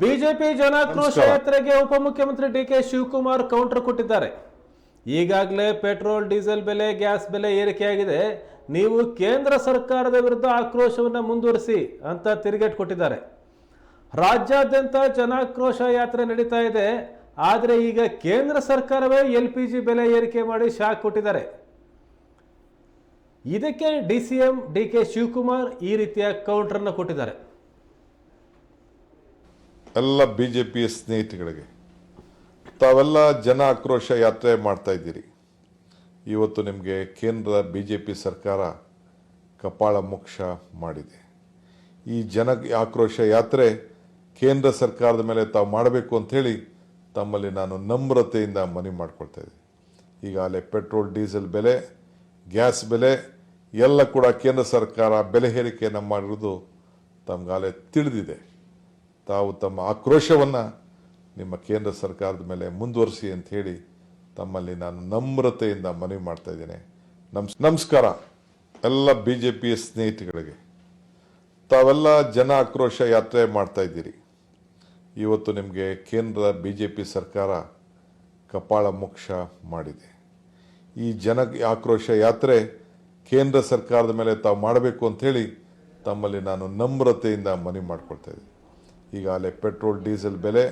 BJP ಜನಾಕ್ರೋಶ ಯಾತ್ರೆಗೆ ಉಪಮುಖ್ಯಮಂತ್ರಿ D K Shivakumar counter ಕೊಟ್ಟಿದ್ದಾರೆ. ಈಗಾಗಲೇ ಪೆಟ್ರೋಲ್ ಡೀಸೆಲ್ ಬೆಲೆ ಗ್ಯಾಸ್ ಬೆಲೆ ಏರಿಕೆಯಾಗಿದೆ. ನೀವು ಕೇಂದ್ರ ಸರ್ಕಾರದ ವಿರುದ್ಧ ಆಕ್ರೋಶವನ್ನು ಮುಂದುವರಿಸಿ ಅಂತ ತಿರುಗೇಟ್ ಕೊಟ್ಟಿದ್ದಾರೆ. ರಾಜ್ಯಾದ್ಯಂತ ಜನಾಕ್ರೋಶ ಯಾತ್ರೆ ನಡೀತಾ ಇದೆ. ಆದರೆ ಈಗ ಕೇಂದ್ರ ಸರ್ಕಾರವೇ ಎಲ್ ಪಿ ಜಿ ಬೆಲೆ ಏರಿಕೆ ಮಾಡಿ ಶಾಕ್ ಕೊಟ್ಟಿದ್ದಾರೆ. ಇದಕ್ಕೆ D C M D K Shivakumar ಈ ರೀತಿಯ ಕೌಂಟ್ರನ್ನು ಕೊಟ್ಟಿದ್ದಾರೆ. ಎಲ್ಲ ಬಿ ಜೆ ಪಿಯ ಸ್ನೇಹಿತಗಳಿಗೆ, ತಾವೆಲ್ಲ ಜನ ಆಕ್ರೋಶ ಯಾತ್ರೆ ಮಾಡ್ತಾ ಇದ್ದೀರಿ. ಇವತ್ತು ನಿಮಗೆ ಕೇಂದ್ರ ಬಿ ಜೆ ಪಿ ಸರ್ಕಾರ ಕಪಾಳ ಮೋಕ್ಷ ಮಾಡಿದೆ. ಈ ಜನ ಆಕ್ರೋಶ ಯಾತ್ರೆ ಕೇಂದ್ರ ಸರ್ಕಾರದ ಮೇಲೆ ತಾವು ಮಾಡಬೇಕು ಅಂಥೇಳಿ ತಮ್ಮಲ್ಲಿ ನಾನು ನಮ್ರತೆಯಿಂದ ಮನವಿ ಮಾಡ್ಕೊಳ್ತಾ ಇದ್ದೀನಿ. ಈಗಾಗಲೇ ಪೆಟ್ರೋಲ್, ಡೀಸೆಲ್ ಬೆಲೆ, ಗ್ಯಾಸ್ ಬೆಲೆ, ಎಲ್ಲ ಕೂಡ ಕೇಂದ್ರ ಸರ್ಕಾರ ಬೆಲೆ ಏರಿಕೆಯನ್ನು ಮಾಡಿರೋದು ತಮ್ಗಾಲೇ ತಿಳಿದಿದೆ. ತಾವು ತಮ್ಮ ಆಕ್ರೋಶವನ್ನು ನಿಮ್ಮ ಕೇಂದ್ರ ಸರ್ಕಾರದ ಮೇಲೆ ಮುಂದುವರಿಸಿ ಅಂತ ಹೇಳಿ ತಮ್ಮಲ್ಲಿ ನಾನು ನಮ್ರತೆಯಿಂದ ಮನವಿ ಮಾಡ್ತಾ ಇದ್ದೇನೆ. ನಮ್ಸ್, ನಮಸ್ಕಾರ ಎಲ್ಲ ಬಿ ಜೆ ಪಿಯ ಸ್ನೇಹಿತಗಳಿಗೆ. ತಾವೆಲ್ಲ ಜನ ಆಕ್ರೋಶ ಯಾತ್ರೆ ಮಾಡ್ತಾ ಇದ್ದೀರಿ. ಇವತ್ತು ನಿಮಗೆ ಕೇಂದ್ರ ಬಿ ಜೆ ಪಿ ಸರ್ಕಾರ ಕಪಾಳ ಮೋಕ್ಷ ಮಾಡಿದೆ. ಈ ಜನ ಆಕ್ರೋಶ ಯಾತ್ರೆ ಕೇಂದ್ರ ಸರ್ಕಾರದ ಮೇಲೆ ತಾವು ಮಾಡಬೇಕು ಅಂಥೇಳಿ ತಮ್ಮಲ್ಲಿ ನಾನು ನಮ್ರತೆಯಿಂದ ಮನವಿ ಮಾಡ್ಕೊಳ್ತಾ ಇದ್ದೀನಿ. ಈಗಾಗಲೇ ಪೆಟ್ರೋಲ್ ಡೀಸೆಲ್ ಬೆಲೆ